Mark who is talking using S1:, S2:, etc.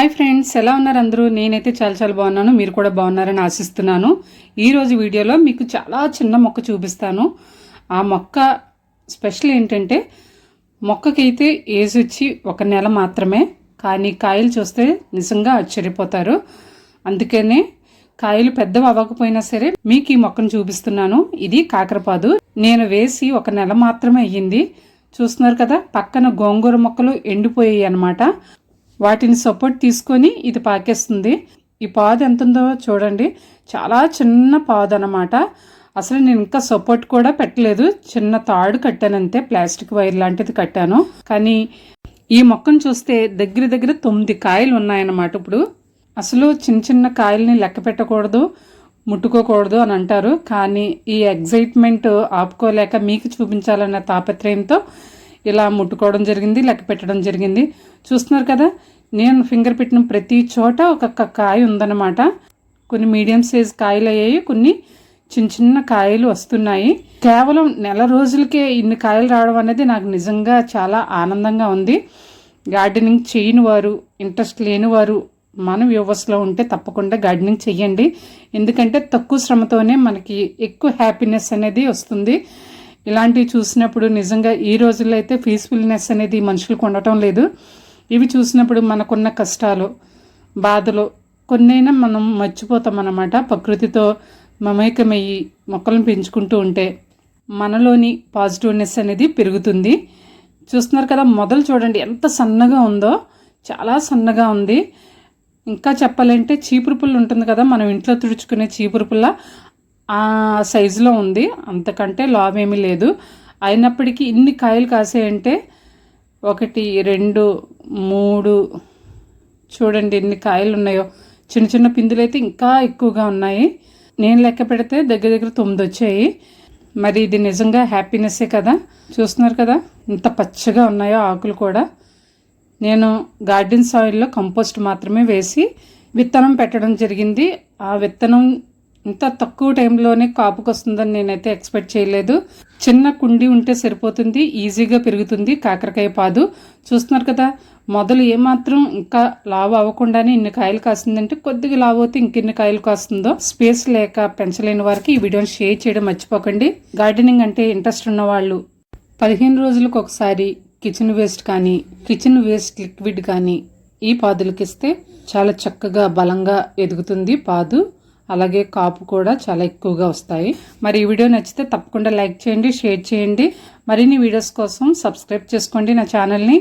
S1: Hi friends ఎలా ఉన్నారు అందరూ? నేనైతే చాలా చాలా బాగున్నాను. మీరు కూడా బాగున్నారని ఆశిస్తున్నాను. ఈరోజు వీడియోలో మీకు చాలా చిన్న మొక్క చూపిస్తాను. ఆ మొక్క స్పెషల్ ఏంటంటే మొక్కకైతే ఏజ్ వచ్చి ఒక నెల మాత్రమే కానీ కాయలు చూస్తే నిజంగా ఆశ్చర్యపోతారు. అందుకనే కాయలు పెద్దవి అవ్వకపోయినా సరే మీకు ఈ మొక్కను చూపిస్తున్నాను. ఇది కాకరపాదు. నేను వేసి ఒక నెల మాత్రమే అయ్యింది. చూస్తున్నారు కదా పక్కన గోంగూర మొక్కలు ఎండిపోయాయి అనమాట వాటిని సపోర్ట్ తీసుకొని ఇది పాకేస్తుంది. ఈ పాదు ఎంత ఉందో చూడండి. చాలా చిన్న పాదు అనమాట అసలు నేను ఇంకా సపోర్ట్ కూడా పెట్టలేదు. చిన్న తాడు కట్టానంతే. ప్లాస్టిక్ వైర్ లాంటిది కట్టాను. కానీ ఈ మొక్కను చూస్తే దగ్గర దగ్గర తొమ్మిది కాయలు ఉన్నాయన్నమాట ఇప్పుడు. అసలు చిన్న చిన్న కాయల్ని లెక్క పెట్టకూడదు ముట్టుకోకూడదు అని అంటారు. కానీ ఈ ఎగ్జైట్మెంట్ ఆపుకోలేక మీకు చూపించాలన్న తాపత్రయంతో ఇలా ముట్టుకోవడం జరిగింది లెక్క పెట్టడం జరిగింది. చూస్తున్నారు కదా నేను ఫింగర్ పెట్టిన ప్రతి చోట ఒక్కొక్క కాయ ఉందన్నమాట. కొన్ని మీడియం సైజ్ కాయలు అయ్యాయి కొన్ని చిన్న చిన్న కాయలు వస్తున్నాయి. కేవలం నెల రోజులకే ఇన్ని కాయలు రావడం అనేది నాకు నిజంగా చాలా ఆనందంగా ఉంది. గార్డెనింగ్ చేయని వారు ఇంట్రెస్ట్ లేని వారు మన వ్యూవర్స్లో ఉంటే తప్పకుండా గార్డెనింగ్ చెయ్యండి. ఎందుకంటే తక్కువ శ్రమతోనే మనకి ఎక్కువ హ్యాపీనెస్ అనేది వస్తుంది. ఇలాంటివి చూసినప్పుడు నిజంగా ఈ రోజుల్లో అయితే పీస్ఫుల్నెస్ అనేది మనుషులకు ఉండటం లేదు. ఇవి చూసినప్పుడు మనకున్న కష్టాలు బాధలు కొన్నైనా మనం మర్చిపోతాం అన్నమాట. ప్రకృతితో మమేకమయ్యి మొక్కలను పెంచుకుంటూ ఉంటే మనలోని పాజిటివ్నెస్ అనేది పెరుగుతుంది. చూస్తున్నారు కదా మొదలు చూడండి ఎంత సన్నగా ఉందో చాలా సన్నగా ఉంది. ఇంకా చెప్పాలంటే చీపురు పుల్ల ఉంటుంది కదా మనం ఇంట్లో తుడుచుకునే చీపురు పుల్ల. ఆ సైజులో ఉంది. అంతకంటే లాభం ఏమీ లేదు. అయినప్పటికీ ఇన్ని కాయలు కాసాయంటే ఒకటి రెండు మూడు చూడండి ఎన్ని కాయలు ఉన్నాయో చిన్న చిన్న పిందులు అయితే ఇంకా ఎక్కువగా ఉన్నాయి. నేను లెక్క పెడితే దగ్గర దగ్గర తొమ్మిది వచ్చాయి మరి ఇది నిజంగా హ్యాపీనెస్సే కదా? చూస్తున్నారు కదా? ఇంత పచ్చగా ఉన్నాయో ఆకులు కూడా. నేను గార్డెన్ సాయిల్లో కంపోస్ట్ మాత్రమే వేసి విత్తనం పెట్టడం జరిగింది. ఆ విత్తనం ఇంత తక్కువ టైంలోనే కాపుకొస్తుందని నేనైతే ఎక్స్పెక్ట్ చేయలేదు. చిన్న కుండి ఉంటే సరిపోతుంది ఈజీగా పెరుగుతుంది కాకరకాయ పాదు. చూస్తున్నారు కదా మొదలు ఏమాత్రం ఇంకా లావు అవ్వకుండానే ఇన్ని కాయలు కాస్తుందంటే కొద్దిగా లావు అవుతే ఇంకెన్ని కాయలు కాస్తుందో స్పేస్ లేక పెంచలేని వారికి ఈ వీడియోని షేర్ చేయడం మర్చిపోకండి. గార్డెనింగ్ అంటే ఇంట్రెస్ట్ ఉన్న వాళ్ళు పదిహేను రోజులకు ఒకసారి కిచెన్ వేస్ట్ కానీ కిచెన్ వేస్ట్ లిక్విడ్ కానీ ఈ పాదులకి ఇస్తే చాలా చక్కగా బలంగా ఎదుగుతుంది పాదు. అలాగే కాపు కూడా చాలా ఎక్కువగా వస్తాయి. మరి ఈ వీడియో నచ్చితే తప్పకుండా లైక్ చేయండి షేర్ చేయండి. మరిన్ని వీడియోస్ కోసం సబ్స్క్రైబ్ చేసుకోండి నా ఛానల్ని.